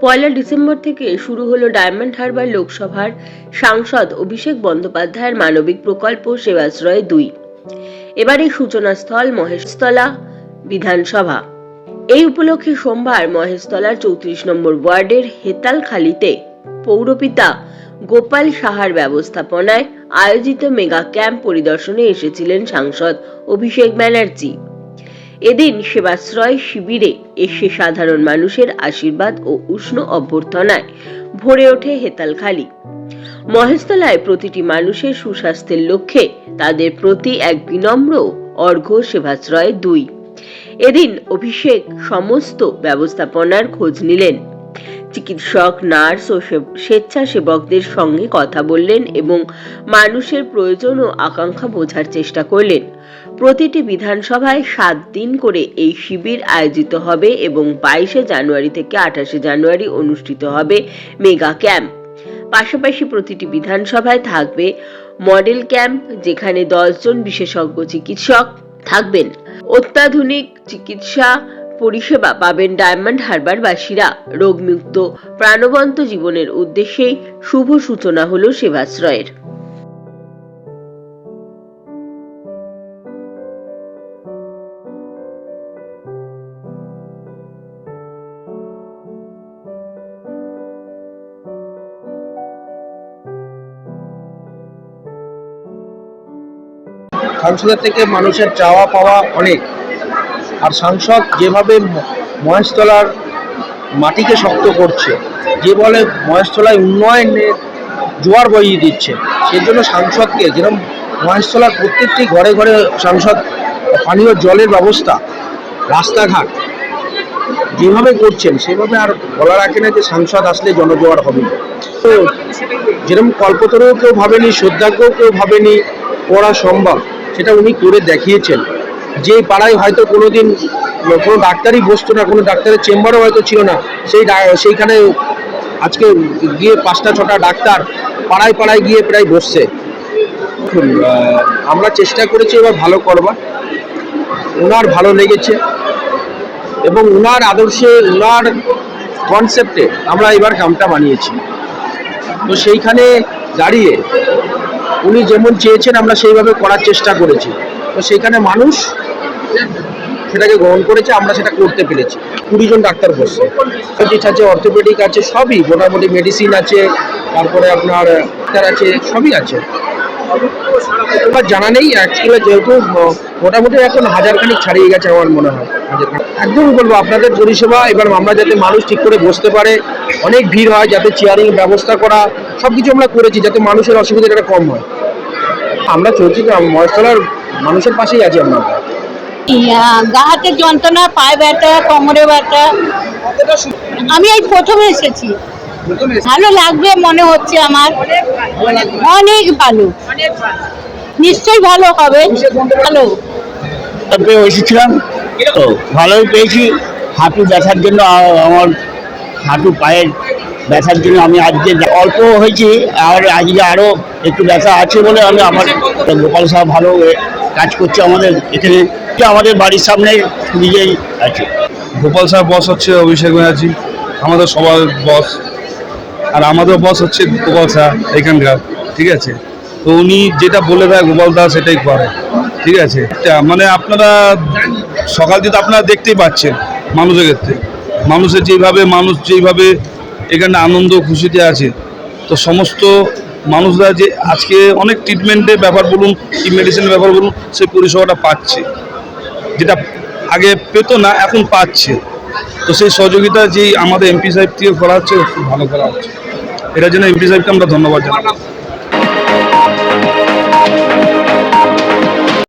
পয়লা December থেকে শুরু হলো ডায়মন্ড হারবার লোকসভার সাংসদ অভিষেক বন্দ্যোপাধ্যায়ের মানবিক প্রকল্প সেবাশ্রয় দুই। এবারে সূচনাস্থল মহেশতলা বিধানসভা। এই উপলক্ষে সোমবার মহেশতলার চৌত্রিশ নম্বর ওয়ার্ডের হেতালখালীতে পৌরপিতা গোপাল সাহার ব্যবস্থাপনায় আয়োজিত মেগা ক্যাম্প পরিদর্শনে এসেছিলেন সাংসদ অভিষেক ব্যানার্জি। এদিন সেবাশ্রয় শিবিরে এসে সাধারণ মানুষের আশীর্বাদ ও উষ্ণ অভ্যর্থনায় ভরে ওঠে হেতালখালী। মহেশতলায় প্রতিটি মানুষের সুস্বাস্থ্যের লক্ষ্যে তাদের প্রতি এক বিনম্র অর্ঘ্য সেবাশ্রয় দুই। এদিন অভিষেক সমস্ত ব্যবস্থাপনার খোঁজ নিলেন। চিকিৎসক, নার্স ও স্বেচ্ছাসেবকদের সঙ্গে কথা বললেন এবং মানুষের প্রয়োজন ও আকাঙ্ক্ষা বোঝার চেষ্টা করলেন। প্রতিটি বিধানসভায় সাত দিন করে এই শিবির আয়োজিত হবে এবং বাইশে জানুয়ারি থেকে আঠাশে জানুয়ারি অনুষ্ঠিত হবে মেগা ক্যাম্প। পাশাপাশি প্রতিটি বিধানসভায় থাকবে মডেল ক্যাম্প, যেখানে দশজন বিশেষজ্ঞ চিকিৎসক থাকবেন। অত্যাধুনিক চিকিৎসা পরিষেবা পাবেন ডায়মন্ড হারবারবাসীরা। রোগমুক্ত, প্রাণবন্ত জীবনের উদ্দেশ্যেই শুভ সূচনা হলো সেবাশ্রয়ের। সাংসদের থেকে মানুষের চাওয়া পাওয়া অনেক। আর সাংসদ যেভাবে মহেশতলার মাটিকে শক্ত করছে, যে বলে মহেশতলায় উন্নয়নের জোয়ার বইয়ে দিচ্ছে, সেই জন্য সাংসদকে যেরকম মহেশতলার প্রত্যেকটি ঘরে ঘরে সাংসদ পানীয় জলের ব্যবস্থা, রাস্তাঘাট যেভাবে করছেন, সেভাবে আর বলা রাখে না যে সাংসদ আসলে জনজোয়ার হবে। তো যেরকম কল্পতরুও কেউ ভাবেনি শ্রদ্ধাকেও কেউ ভাবেনি, করা সম্ভব। সেটা উনি করে দেখিয়েছেন। যে পাড়ায় হয়তো কোনো দিন কোনো ডাক্তারই বসতো না, কোনো ডাক্তারের চেম্বারও হয়তো ছিল না, সেই সেইখানে আজকে গিয়ে পাঁচটা, ছটা ডাক্তার পাড়ায় পাড়ায় গিয়ে প্রায় বসছে। আমরা চেষ্টা করেছি এবার ভালো করবার। ওনার ভালো লেগেছে এবং ওনার আদর্শে, উনার কনসেপ্টে আমরা এবার কামটা বানিয়েছি। তো সেইখানে দাঁড়িয়ে উনি যেমন চেয়েছেন, আমরা সেইভাবে করার চেষ্টা করেছি। তো সেখানে মানুষ সেটাকে গ্রহণ করেছে, আমরা সেটা করতে পেরেছি। কুড়ি জন ডাক্তার বসছে। ফিজিক্স আছে অর্থোপেডিক আছে, সবই। মোটামুটি মেডিসিন আছে, তারপরে আপনার ডাক্তার আছে, সবই আছে। এবার জানা নেই অ্যাকচুয়ালি যেহেতু মোটামুটি এখন হাজারখানিক ছাড়িয়ে গেছে আমার মনে হয়। হাজারখানিক। একদম বলব, আপনাদের পরিষেবা, এবার আমরা যাতে মানুষ ঠিক করে বসতে পারে, অনেক ভিড় হয়, যাতে চেয়ারিং ব্যবস্থা করা সব কিছু আমরা করেছি, যাতে মানুষের অসুবিধাটা কম হয়। আমরা চলছি মহেশতলার মানুষের পাশেই আছি আমরা। গা হাতের যন্ত্রণা, পায়ে ব্যথা, কোমরে ব্যথা। আমি এই প্রথমে এসেছি। ভালো লাগবে মনে হচ্ছে আমার। অনেক ভালো। নিশ্চয়ই ভালো হবে। ভালো। এসেছিলাম। তো ভালোই পেয়েছি। হাঁটু ব্যথার জন্য আমার হাঁটু পায়ের ব্যথার জন্য আমি আজকে অল্প হয়েছি। আর আজকে আরও একটু ব্যথা আছে বলে আমি আমার গোপাল সাহেব ভালো কাজ করছে আমাদের এখানে। আমাদের বাড়ির সামনে নিজেই আছে। গোপাল সাহেব বস হচ্ছে অভিষেক ব্যানার্জি। আমাদের সবার বস। আর আমাদের বস হচ্ছে গোপাল শাহ এখানকার, ঠিক আছে? তো উনি যেটা বলে দেয় গোপাল দা সেটাই করে, ঠিক আছে? মানে আপনারা সকাল থেকে আপনারা দেখতেই পাচ্ছেন মানুষের ক্ষেত্রে। মানুষের যেভাবে, মানুষ যেভাবে এখানে আনন্দ, খুশিতে আছে, তো সমস্ত মানুষরা যে আজকে অনেক ট্রিটমেন্টের ব্যাপার বলুন, কি মেডিসিনের ব্যাপার বলুন সেই পরিষেবাটা পাচ্ছে। যেটা আগে পেতো না, এখন পাচ্ছে। তো সেই সহযোগিতা যেই আমাদের এমপি সাহেব থেকে করা হচ্ছে খুব ভালো করা হচ্ছে। এটার জন্য এমপি সাহেবকে আমরা ধন্যবাদ জানাই।